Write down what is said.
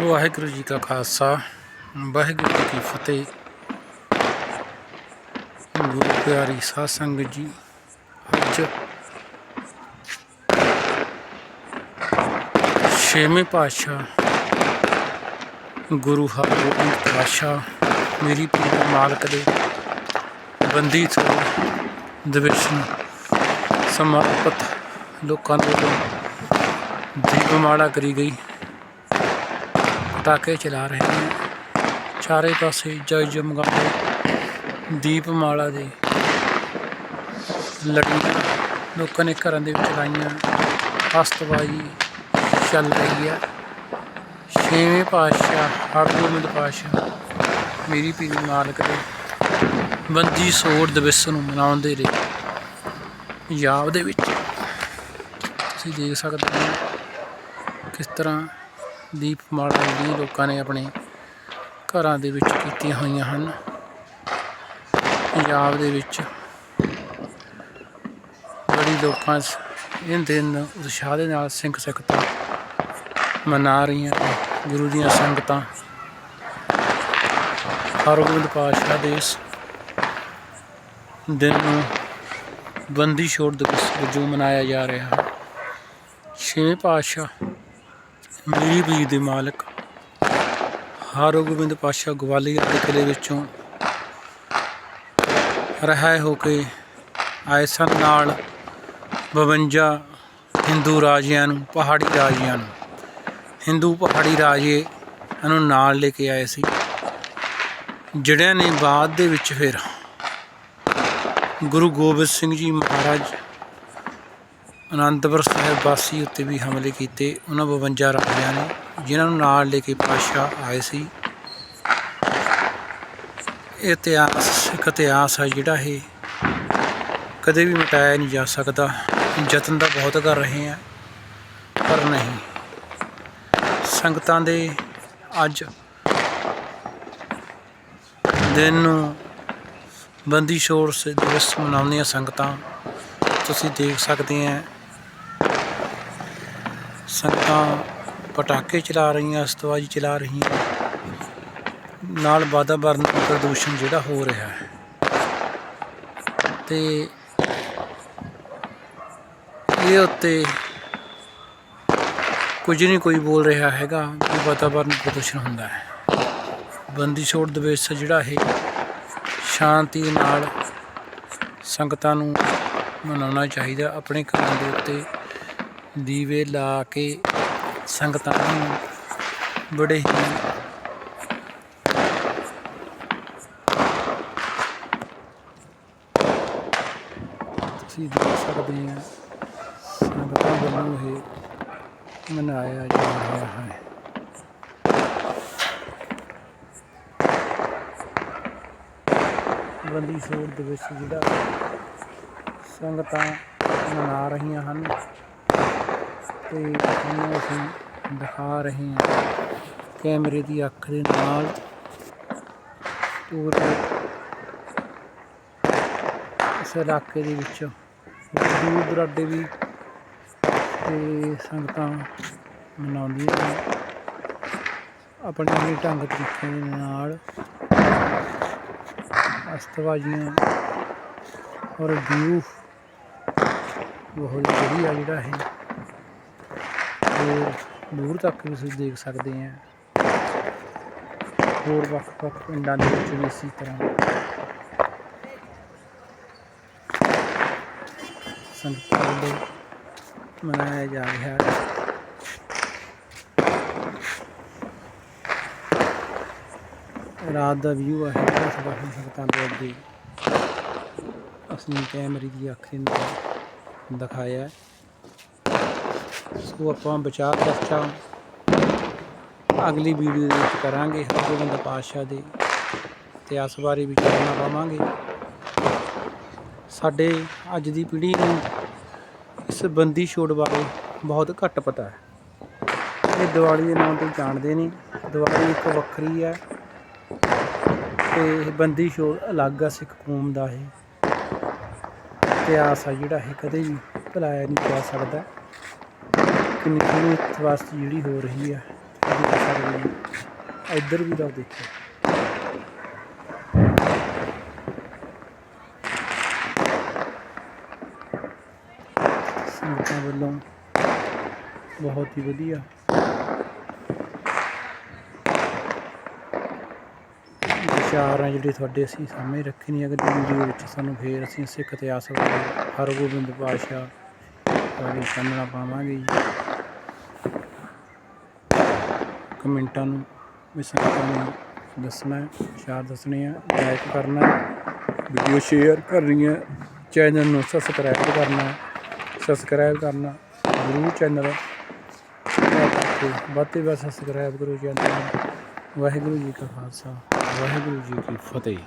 ਵਾਹਿਗੁਰੂ ਜੀ ਕਾ ਖਾਲਸਾ, ਵਾਹਿਗੁਰੂ ਜੀ ਕੀ ਫਤਿਹ। ਗੁਰੂ ਪਿਆਰੀ ਸਾਧ ਸੰਗਤ ਜੀ, ਅੱਜ ਛੇਵੇਂ ਪਾਤਸ਼ਾਹ ਗੁਰੂ ਹਰਗੋਬਿੰਦ ਪਾਤਸ਼ਾਹ ਮੇਰੀ ਪੀਰ ਮਾਲਕ ਦੇ ਬੰਦੀ ਤੋਂ ਦਿਵਸ ਨੂੰ ਸਮਰਪਿਤ ਲੋਕਾਂ ਦੇ ਵੱਲੋਂ ਦੀਪਮਾਲਾ ਕਰੀ ਗਈ। ਪਟਾਕੇ ਚਲਾ ਰਹੇ ਨੇ। ਚਾਰੇ ਪਾਸੇ ਜੈ ਜਮਗਾੜੇ ਦੀਪਮਾਲਾ ਦੇ ਲੜੀਆਂ ਲੋਕਾਂ ਨੇ ਘਰਾਂ ਦੇ ਵਿੱਚ ਲਾਈਆਂ। ਹਸਤਬਾਜੀ ਚੱਲ ਰਹੀ ਹੈ। ਛੇਵੇਂ ਪਾਤਸ਼ਾਹ, ਹਰਗੋਬਿੰਦ ਪਾਤਸ਼ਾਹ, ਮੇਰੀ ਪੀਰ ਮਾਲਕ ਦੇ ਬੰਦੀ ਸੋੜ ਦਿਵਸ ਨੂੰ ਮਨਾਉਂਦੇ ਰਹੇ। ਪੰਜਾਬ ਦੇ ਵਿੱਚ ਤੁਸੀਂ ਦੇਖ ਸਕਦੇ ਹੋ ਕਿਸ ਤਰ੍ਹਾਂ ਦੀਪਮਾਲਾ ਜਿਹੜੀ ਲੋਕਾਂ ਨੇ ਆਪਣੇ ਘਰਾਂ ਦੇ ਵਿੱਚ ਕੀਤੀਆਂ ਹੋਈਆਂ ਹਨ। ਪੰਜਾਬ ਦੇ ਵਿੱਚ ਬੜੀ ਲੋਕਾਂ ਇਹ ਦਿਨ ਉਤਸ਼ਾਹ ਦੇ ਨਾਲ ਸਿੰਘ ਸਿੱਖਤਾ ਮਨਾ ਰਹੀਆਂ ਗੁਰੂ ਦੀਆਂ ਸੰਗਤਾਂ। ਹਰਗੋਬਿੰਦ ਪਾਤਸ਼ਾਹ ਦੇ ਇਸ ਦਿਨ ਨੂੰ ਬੰਦੀ ਛੋੜ ਦਿਵਸ ਵਜੋਂ ਮਨਾਇਆ ਜਾ ਰਿਹਾ। ਹੈ ਛੇਵੇਂ ਪਾਤਸ਼ਾਹ ਮੇਰੀ ਵੀ ਦੇ ਮਾਲਕ, ਹਰਗੋਬਿੰਦ ਪਾਤਸ਼ਾਹ ਗਵਾਲੀਅਰ ਦੇ ਕਿਲੇ ਵਿੱਚੋਂ ਰਿਹਾ ਹੋ ਕੇ ਆਏ ਸਨ ਨਾਲ 52 ਹਿੰਦੂ ਰਾਜਿਆਂ ਨੂੰ, ਪਹਾੜੀ ਰਾਜਿਆਂ ਨੂੰ। ਹਿੰਦੂ ਪਹਾੜੀ ਰਾਜੇ ਨੂੰ ਨਾਲ ਲੈ ਕੇ ਆਏ ਸੀ। ਜਿਹੜਿਆਂ ਨੇ ਬਾਅਦ ਦੇ ਵਿੱਚ ਫਿਰ ਗੁਰੂ ਗੋਬਿੰਦ ਸਿੰਘ ਜੀ ਮਹਾਰਾਜ ਅਨੰਦਪੁਰ ਸਾਹਿਬ ਵਾਸੀ ਉੱਤੇ ਵੀ ਹਮਲੇ ਕੀਤੇ ਉਹਨਾਂ 52 ਰਾਜਿਆਂ ਨੇ, ਜਿਨ੍ਹਾਂ ਨੂੰ ਨਾਲ ਲੈ ਕੇ ਪਾਤਸ਼ਾਹ ਆਏ ਸੀ। ਇਹ ਇਤਿਹਾਸ ਸਿੱਖ ਇਤਿਹਾਸ ਹੈ ਜਿਹੜਾ ਇਹ ਕਦੇ ਵੀ ਮਿਟਾਇਆ ਨਹੀਂ ਜਾ ਸਕਦਾ। ਯਤਨ ਤਾਂ ਬਹੁਤ ਕਰ ਰਹੇ ਆ, ਪਰ ਨਹੀਂ। ਸੰਗਤਾਂ ਦੇ ਅੱਜ ਦਿਨ ਨੂੰ ਬੰਦੀ ਛੋੜ ਦਿਵਸ ਮਨਾਉਂਦੀਆਂ ਸੰਗਤਾਂ, ਤੁਸੀਂ ਦੇਖ ਸਕਦੇ ਆ। ਸੰਗਤਾਂ ਪਟਾਕੇ ਚਲਾ ਰਹੀਆਂ, ਅਸਤਵਾਜੀ ਚਲਾ ਰਹੀਆਂ। ਨਾਲ ਵਾਤਾਵਰਨ ਪ੍ਰਦੂਸ਼ਣ ਜਿਹੜਾ ਹੋ ਰਿਹਾ ਹੈ। ਤੇ ਇਹ ਉੱਤੇ ਕੁਝ ਨਹੀਂ ਕੋਈ ਬੋਲ ਰਿਹਾ ਹੈਗਾ ਕਿ ਵਾਤਾਵਰਨ ਪ੍ਰਦੂਸ਼ਣ ਹੁੰਦਾ ਹੈ। ਬੰਦੀ ਛੋੜ ਦਿਵਸ ਜਿਹੜਾ ਇਹ ਸ਼ਾਂਤੀ ਨਾਲ ਸੰਗਤਾਂ ਨੂੰ ਮਨਾਉਣਾ ਚਾਹੀਦਾ, ਆਪਣੇ ਘਰਾਂ ਦੇ ਉੱਤੇ ਦੀਵੇ ਲਾ ਕੇ ਸੰਗਤਾਂ ਨੂੰ ਬੜੇ ਹੀ ਤੁਸੀਂ ਦੇਖ ਸਕਦੇ ਆ, ਸੰਗਤਾਂ ਵੱਲੋਂ ਇਹ ਮਨਾਇਆ ਜਾ ਰਿਹਾ ਹੈ। ਬੰਦੀ ਛੋੜ ਦਿਵਸ ਜਿਹੜਾ ਸੰਗਤਾਂ ਮਨਾ ਰਹੀਆਂ ਹਨ ਤੇ ਤੁਹਾਨੂੰ ਅਸੀਂ, ਦਿਖਾ ਰਹੇ ਹਾਂ। ਕੈਮਰੇ ਦੀ ਅੱਖ ਦੇ ਨਾਲ। ਪੂਰੇ ਇਸ ਇਲਾਕੇ ਦੇ ਵਿੱਚ ਦੂਰ ਦੁਰਾਡੇ ਵੀ ਤੇ ਸੰਗਤਾਂ ਮਨਾਉਂਦੀਆਂ ਨੇ। ਆਪਣੇ ਆਪਣੇ ਢੰਗ ਤਰੀਕੇ ਦੇ ਨਾਲ ਅਸਤਵਾਜੀਆਂ ਔਰ ਵਿਊ ਬਹੁਤ ਵਧੀਆ ਜਿਹੜਾ ਹੈ ਤੇ ਦੂਰ ਤੱਕ ਵੀ ਤੁਸੀਂ ਦੇਖ ਸਕਦੇ ਆ। ਹੋਰ ਵੱਖ ਵੱਖ ਪਿੰਡਾਂ ਦੇ ਵਿੱਚ ਵੀ ਇਸੇ ਤਰ੍ਹਾਂ। ਸੰਗਤਾਂ ਵੱਲੋਂ ਮਨਾਇਆ ਜਾ ਰਿਹਾ ਹੈ। ਰਾਤ ਦਾ ਵਿਊ ਹੈ ਸਾਡਾ ਸੰਗਤਾਂ ਦੇ ਅੱਗੇ। ਅਸੀਂ ਕੈਮਰੇ ਦੀ ਅੱਖ ਨਾਲ ਦਿਖਾਇਆ। ਹੈ। ਸੋ ਆਪਾਂ ਬਚਾਅ ਚਰਚਾ ਅਗਲੀ ਵੀਡੀਓ ਦੇ ਵਿੱਚ ਕਰਾਂਗੇ। ਹਰਗੋਬਿੰਦ ਪਾਤਸ਼ਾਹ ਦੇ ਇਤਿਹਾਸ ਬਾਰੇ ਵਿਚਾਰਨਾ ਜਾਣਨਾ ਪਾਵਾਂਗੇ। ਸਾਡੇ ਅੱਜ ਦੀ ਪੀੜ੍ਹੀ ਨੂੰ ਇਸ ਬੰਦੀ ਛੋੜ ਬਾਰੇ ਬਹੁਤ ਘੱਟ ਪਤਾ ਹੈ। ਇਹ ਦੀਵਾਲੀ ਦੇ ਨਾਮ ਤੋਂ ਜਾਣਦੇ ਨਹੀਂ। ਦੀਵਾਲੀ ਇੱਕ ਵੱਖਰੀ ਹੈ ਤੇ ਇਹ ਬੰਦੀ ਛੋੜ ਅਲੱਗ ਆ ਸਿੱਖ ਕੌਮ ਦਾ ਇਹ। ਇਤਿਹਾਸ ਆ ਜਿਹੜਾ ਇਹ ਕਦੇ ਵੀ ਭੁਲਾਇਆ ਨਹੀਂ ਜਾ ਸਕਦਾ। ਕਿੰਨੀ ਕਿੰਨੀ ਜਿਹੜੀ ਹੋ ਰਹੀ ਆ ਇੱਧਰ ਵੀ ਦਾ ਦੇਖੋ। ਸੰਗਤਾਂ ਵੱਲੋਂ ਬਹੁਤ ਹੀ ਵਧੀਆ। ਵਿਚਾਰ ਆ ਜਿਹੜੇ ਤੁਹਾਡੇ ਅਸੀਂ ਸਾਹਮਣੇ ਰੱਖੇ ਨੇ ਅਗਰ ਵੀਡੀਓ ਵਿੱਚ ਸਾਨੂੰ ਫੇਰ ਅਸੀਂ ਸਿੱਖ ਇਤਿਹਾਸ ਬਾਰੇ ਹਰਗੋਬਿੰਦ ਪਾਤਸ਼ਾਹ ਬਾਰੇ ਚਾਨਣਾ ਪਾਵਾਂਗੇ ਜੀ। ਕਮੈਂਟਾਂ ਨੂੰ ਵੀ ਸੰਗਤਾਂ ਨੇ ਦੱਸਣਾ ਹੈ, ਦੱਸਣੇ ਆ ਲਾਈਕ ਕਰਨਾ ਵੀਡੀਓ ਸ਼ੇਅਰ ਕਰਨੀ ਹੈ ਚੈਨਲ ਨੂੰ ਸਬਸਕ੍ਰਾਈਬ ਕਰਨਾ ਸਬਸਕ੍ਰਾਈਬ ਕਰਨਾ ਜ਼ਰੂਰ ਚੈਨਲ ਵੱਧ ਤੋਂ ਵੱਧ ਸਬਸਕ੍ਰਾਈਬ ਕਰੋ ਚੈਨਲ ਵਾਹਿਗੁਰੂ ਜੀ ਕਾ ਖਾਲਸਾ ਵਾਹਿਗੁਰੂ ਜੀ ਕੀ ਫਤਿਹ।